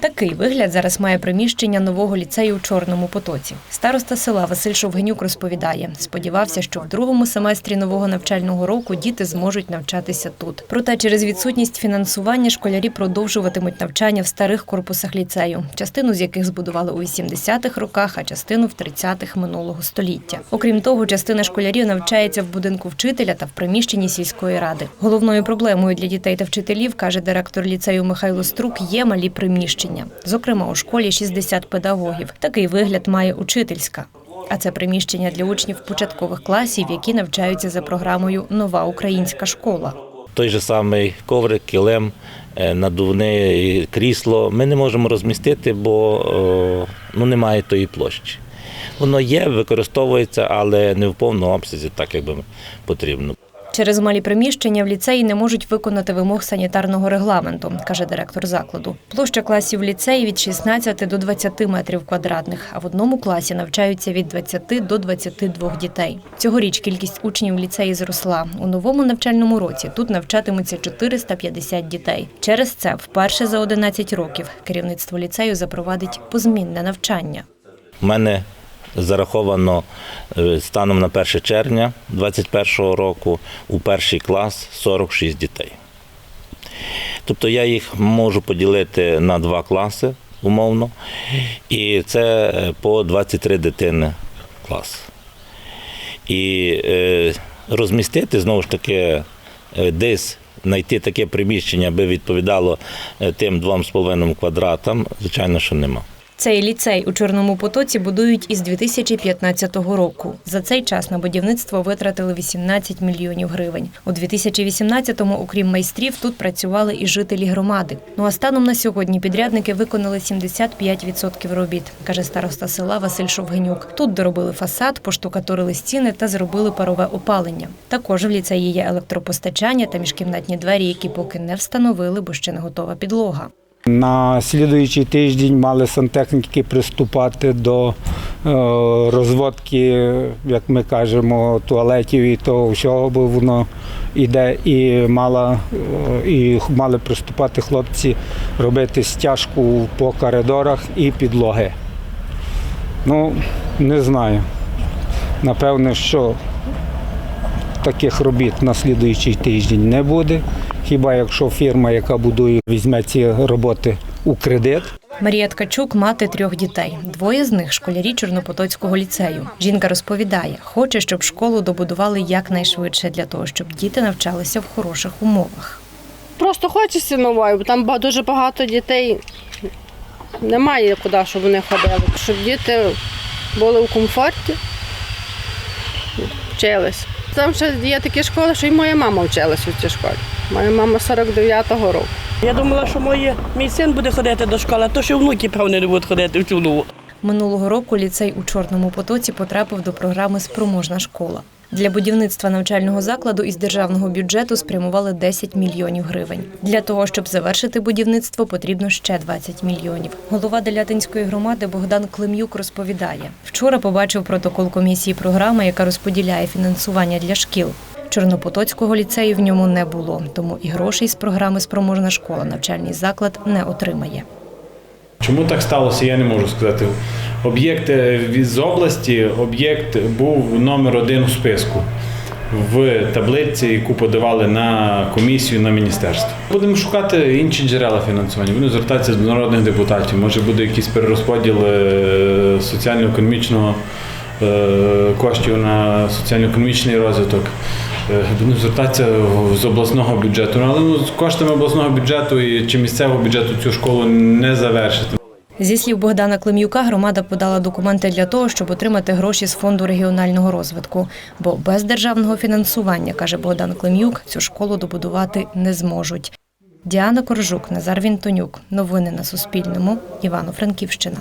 Такий вигляд зараз має приміщення нового ліцею у Чорному потоці. Староста села Василь Шовгенюк розповідає, сподівався, що в другому семестрі нового навчального року діти зможуть навчатися тут. Проте через відсутність фінансування школярі продовжуватимуть навчання в старих корпусах ліцею, частину з яких збудували у 80-х роках, а частину в 30-х минулого століття. Окрім того, частина школярів навчається в будинку вчителя та в приміщенні сільської ради. Головною проблемою для дітей та вчителів, каже директор ліцею Михайло Струк, є малі приміщення. Зокрема, у школі 60 педагогів. Такий вигляд має учительська. А це приміщення для учнів початкових класів, які навчаються за програмою Нова українська школа. той же самий коврик, килим, е, надувне крісло ми не можемо розмістити, бо ну, немає тої площі. Воно є, використовується, але не в повному обсязі, так як би потрібно. Через малі приміщення в ліцеї не можуть виконати вимог санітарного регламенту, каже директор закладу. Площа класів ліцеї від 16 до 20 метрів квадратних, а в одному класі навчаються від 20 до 22 дітей. Цьогоріч кількість учнів в ліцеї зросла. У новому навчальному році тут навчатимуться 450 дітей. Через це вперше за 11 років керівництво ліцею запровадить позмінне навчання. У мене зараховано е, станом на 1 червня 2021 року у перший клас 46 дітей. Тобто я їх можу поділити на два класи умовно, і це е, по 23 дитини клас. І е, розмістити знову ж таки десь знайти таке приміщення, аби відповідало тим 2,5 квадратам, звичайно, що нема. Цей ліцей у Чорному потоці будують із 2015 року. За цей час на будівництво витратили 18 мільйонів гривень. У 2018-му, окрім майстрів, тут працювали і жителі громади. Ну а станом на сьогодні підрядники виконали 75% робіт, каже староста села Василь Шовгенюк. Тут доробили фасад, поштукатурили стіни та зробили парове опалення. Також в ліцеї є електропостачання та міжкімнатні двері, які поки не встановили, бо ще не готова підлога. На слідуючий тиждень мали сантехніки приступати до е, розводки, як ми кажемо, туалетів і того всього, бо воно йде, і мала е, і мали приступати хлопці робити стяжку по коридорах і підлоги. Ну, не знаю. Напевне, що таких робіт на слідуючий тиждень не буде. Хіба якщо фірма, яка будує, візьме ці роботи у кредит, Марія Ткачук мати трьох дітей. Двоє з них школярі Чорнопотоцького ліцею. Жінка розповідає, хоче, щоб школу добудували якнайшвидше для того, щоб діти навчалися в хороших умовах. Просто хочеться новою, бо там дуже багато дітей. Немає куди, щоб вони ходили. Щоб діти були у комфорті, вчились. Там ще є такі школи, що і моя мама вчилася в цій школі. Моя мама 49-го року. Я думала, що моє, мій син буде ходити до школи, а то що внуки, певно, не будуть ходити в цю нову. Минулого року ліцей у Чорному потоці потрапив до програми Спроможна школа. Для будівництва навчального закладу із державного бюджету спрямували 10 мільйонів гривень. Для того, щоб завершити будівництво, потрібно ще 20 мільйонів. Голова Делятинської громади Богдан Клим'юк розповідає: вчора побачив протокол комісії програми, яка розподіляє фінансування для шкіл. Чорнопотоцького ліцею в ньому не було, тому і грошей з програми Спроможна школа навчальний заклад не отримає. Чому так сталося, я не можу сказати. Об'єкт е, з області, об'єкт був номер один у списку в таблиці, яку подавали на комісію на міністерство. Будемо шукати інші джерела фінансування. Будемо звертатися до народних депутатів. Може буде якийсь перерозподіл е, соціально-економічного е, коштів на соціально-економічний розвиток. Е, Будемо звертатися з обласного бюджету. Але ну, з коштами обласного бюджету і чи місцевого бюджету цю школу не завершити. Зі слів Богдана Клим'юка, громада подала документи для того, щоб отримати гроші з фонду регіонального розвитку. Бо без державного фінансування, каже Богдан Клим'юк, цю школу добудувати не зможуть. Діана Коржук, Назар Вінтонюк. Новини на Суспільному. Івано-Франківщина.